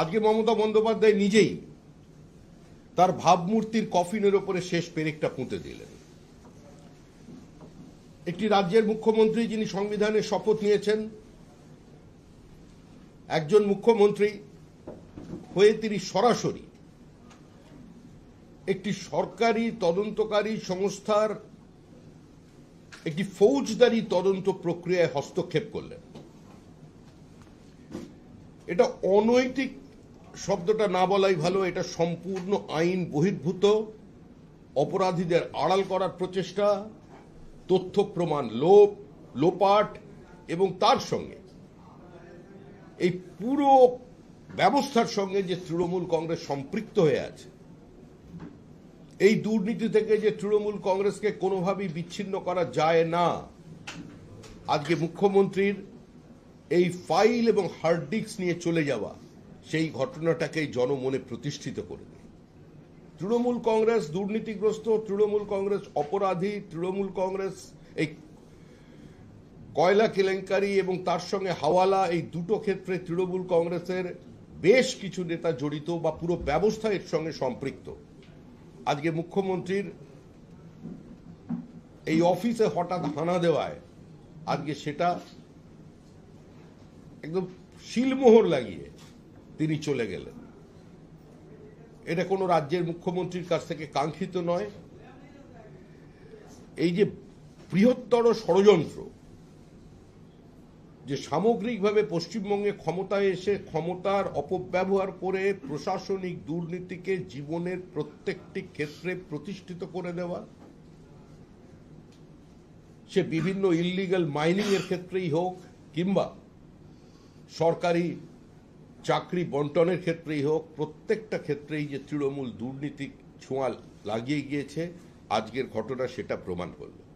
আজকে মমতা বন্দ্যোপাধ্যায় নিজেই তার ভাবমূর্তির কফিনের ওপরে শেষ পেরেকটা পুঁতে দিলেন। একটি রাজ্যের মুখ্যমন্ত্রী যিনি সংবিধানের শপথ নিয়েছেন, একজন মুখ্যমন্ত্রী হয়ে তিনি সরাসরি একটি সরকারি তদন্তকারী সংস্থার একটি ফৌজদারি তদন্ত প্রক্রিয়ায় হস্তক্ষেপ করলেন। এটা অনৈতিক শব্দটা না বলাই ভালো, এটা সম্পূর্ণ আইন বহির্ভূত। অপরাধীদের আড়াল করার প্রচেষ্টা, তথ্য প্রমাণ লোপ, লোপাট, এবং তার সঙ্গে এই পুরো ব্যবস্থার সঙ্গে যে তৃণমূল কংগ্রেস সম্পৃক্ত হয়ে আছে, এই দুর্নীতি থেকে যে তৃণমূল কংগ্রেসকে কোনোভাবেই বিচ্ছিন্ন করা যায় না। আজকে মুখ্যমন্ত্রীর এই ফাইল এবং হার্ড ডিস্ক নিয়ে চলে যাওয়া সেই ঘটনাটাকেই জনমনে প্রতিষ্ঠিত করে দেয়। তৃণমূল কংগ্রেস দুর্নীতিগ্রস্ত, তৃণমূল কংগ্রেস অপরাধী, তৃণমূল কংগ্রেস এই কয়লা কেলেঙ্কারি এবং তার সঙ্গে হাওয়ালা এই দুটো ক্ষেত্রে তৃণমূল কংগ্রেসের বেশ কিছু নেতা জড়িত বা পুরো ব্যবস্থা এর সঙ্গে সম্পৃক্ত। আজকে মুখ্যমন্ত্রীর এই অফিসে হঠাৎ হানা দেওয়ায় আজকে সেটা একদম শিলমোহর লাগিয়ে তিনি চলে গেলেন। এটা কোনো রাজ্যের মুখ্যমন্ত্রীর কাছ থেকে কাঙ্ক্ষিত নয়। এই যে বৃহত্তর ষড়যন্ত্র, যে সামগ্রিকভাবে পশ্চিমবঙ্গে ক্ষমতায় এসে ক্ষমতার অপব্যবহার করে প্রশাসনিক দুর্নীতিকে জীবনের প্রত্যেকটি ক্ষেত্রে প্রতিষ্ঠিত করে দেওয়া, সে বিভিন্ন ইল্লিগাল মাইনিং এর ক্ষেত্রেই হোক কিংবা সরকারি চাকরি বন্টনের ক্ষেত্রেই হোক, প্রত্যেকটা ক্ষেত্রেই যে তৃণমূল দুর্নীতি ছোঁয়া লাগিয়ে গিয়েছে, আজকের ঘটনা সেটা প্রমাণ করল